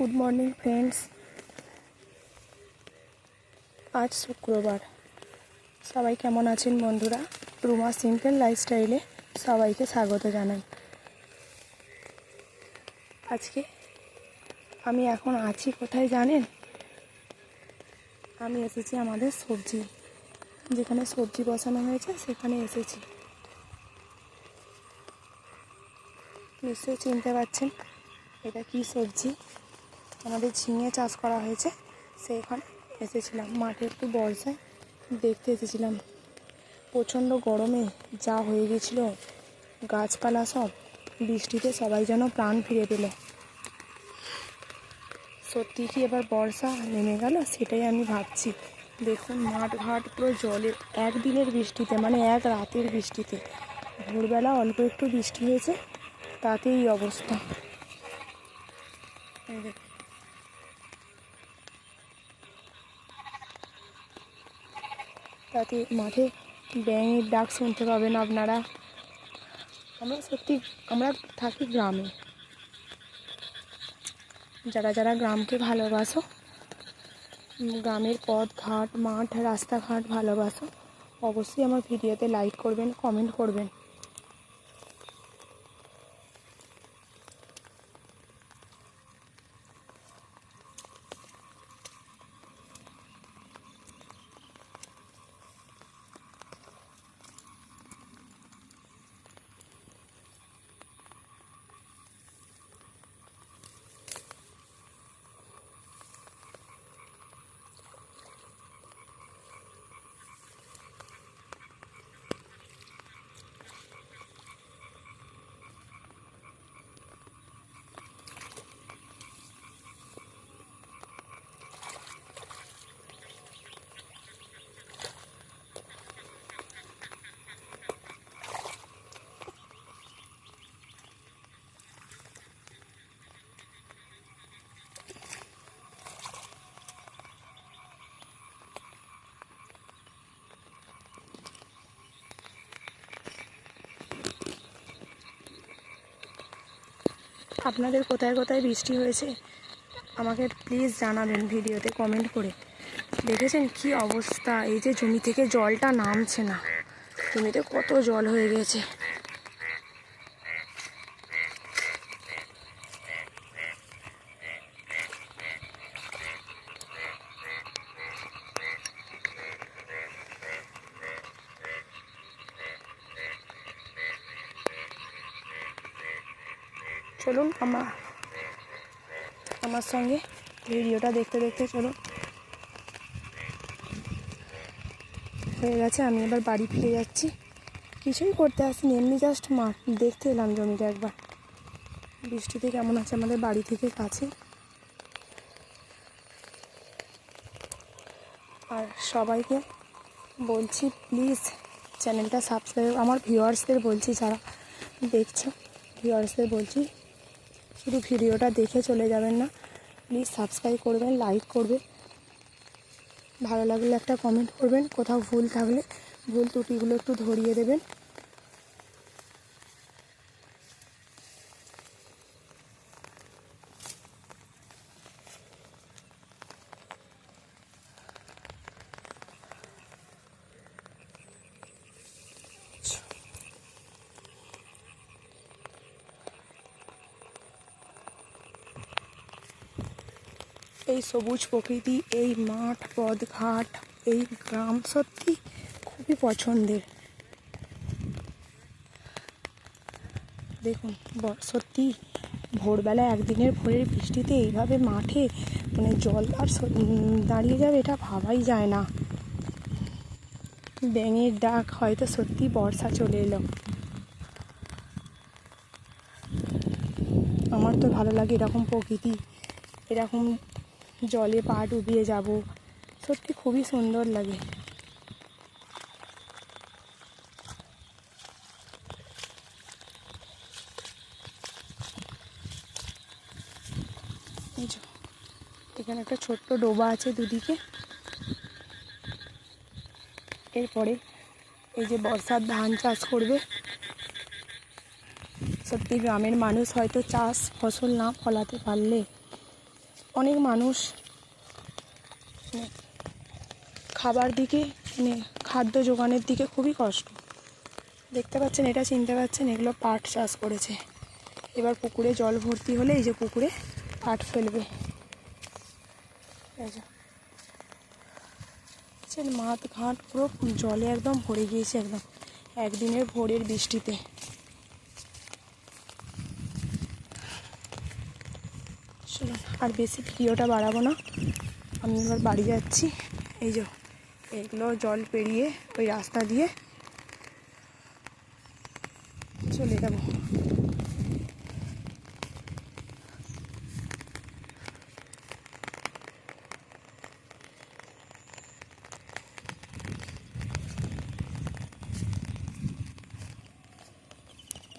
Good morning friends আজ শুক্রবার। সবাই কেমন আছেন বন্ধুরা? রুমা সিম্পল লাইফস্টাইলে সবাইকে স্বাগত জানাই। আজকে আমি এখন আছি কোথায় জানেন? আমি এসেছি আমাদের সবজি। যেখানে সবজি বসানো হয়েছে, সেখানে এসেছি। নিশ্চয়ই চিনতে পারছেন এটা কি সবজি? আমাদের ঝিঙে চাষ করা হয়েছে। সেইখানে এসেছিলাম। মাঠে একটু বর্ষায় দেখতে এসেছিলাম। প্রচণ্ড গরমে যা হয়ে গেছিল, গাছপালা সব, বৃষ্টিতে সবাই যেন প্রাণ ফিরে পেল। সত্যি কি এবার বর্ষা নেমে গেল? সেটাই আমি ভাবছি। দেখুন, মাঠ ঘাট পুরো জলে, একদিনের বৃষ্টিতে মানে এক রাতের বৃষ্টিতে। ভোরবেলা অল্প একটু বৃষ্টি হয়েছে, তাতেই এই অবস্থা এই দেখুন। তাতে মাঠে ব্যাঙের ডাক শুনতে পাবেন আপনারা। আমরা সত্যি, আমরা থাকি গ্রামে। যারা যারা গ্রামকে ভালোবাসো, গ্রামের পথ, ঘাট, মাঠ, রাস্তাঘাট ভালোবাসো, অবশ্যই আমার ভিডিওতে লাইক করবেন কমেন্ট করবেন। আপনাদের কোথায় কোথায় বৃষ্টি হয়েছে? আমাকে প্লিজ জানাবেন ভিডিওতে কমেন্ট করে। দেখেছেন কি অবস্থা? এই যে জমি থেকে জলটা নামছে না। জমিতে কত জল হয়ে গেছে। চলুন আমার আমার সঙ্গে ভিডিওটা দেখতে দেখতে চলুন। হয়ে গেছে, আমি এবার বাড়ি ফিরে যাচ্ছি। কিছুই করতে আসিনি, এমনি জাস্ট মাঠ দেখতে এলাম জমিটা একবার। বৃষ্টিতে কেমন আছে আমাদের বাড়ি থেকে কাছে। আর সবাইকে বলছি প্লিজ চ্যানেলটা সাবস্ক্রাইব আমার ভিউয়ার্সদের বলছি, যারা দেখছ ভিউয়ার্সদের বলছি শুধু ভিডিওটা দেখে চলে যাবেন না প্লিজ সাবস্ক্রাইব করবেন লাইক করবেন। ভালো লাগলে একটা কমেন্ট করবেন, কোথাও ভুল থাকলে ভুল ত্রুটিগুলো একটু ধরিয়ে দেবেন। এই সবুজ প্রকৃতি, এই মাঠ পথ ঘাট এই গ্রাম সত্যি খুবই পছন্দের। দেখুন সত্যি ভোরবেলা একদিনের ভোরের বৃষ্টিতে এইভাবে মাঠে মানে জল আর দাঁড়িয়ে যাবে এটা ভাবাই যায় না। ব্যাঙের ডাক হয়তো সত্যি বর্ষা চলে এলো। আমার তো ভালো লাগে এরকম প্রকৃতি, এরকম জলে পা ডুবিয়ে যাব। সত্যি খুবই সুন্দর লাগে। এখানে একটা ছোট্ট ডোবা আছে দুদিকে। এরপরে এই যে বর্ষার ধান চাষ করবে। সত্যি গ্রামের মানুষ হয়তো চাষ ফসল না ফলাতে পারলে অনেক মানুষ মানে খাবার দিকে মানে খাদ্য যোগানের দিকে খুবই কষ্ট। দেখতে পাচ্ছেন, এটা চিনতে পাচ্ছেন, এগুলো পাট চাষ করেছে। এবার পুকুরে জল ভর্তি হলে এই যে পুকুরে পাট ফেলবে। মাঠ ঘাট পুরো জলে একদম ভরে গিয়েছে একদম। একদিনের ভোরের বৃষ্টিতে। চলুন আর বেশি ভিডিওটা বাড়াবো না। আমি এবার বাড়ি যাচ্ছি। এই যে, এগুলো জল পেরিয়ে ওই রাস্তা দিয়ে চলে যাব।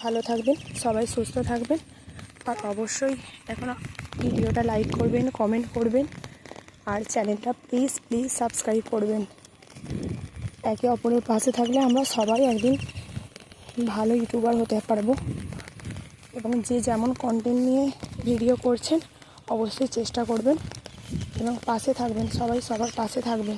ভালো থাকবেন, সবাই সুস্থ থাকবেন। আর অবশ্যই এখন ভিডিওটা লাইক করবেন কমেন্ট করবেন, আর চ্যানেলটা প্লিজ প্লিজ সাবস্ক্রাইব করবেন। একে অপরের পাশে থাকলে আমরা সবাই একদিন ভালো ইউটিউবার হতে পারব। এবং যে যেমন কন্টেন্ট নিয়ে ভিডিও করছেন, অবশ্যই চেষ্টা করবেন। এবং পাশে থাকবেন, সবাই সবার পাশে থাকবেন।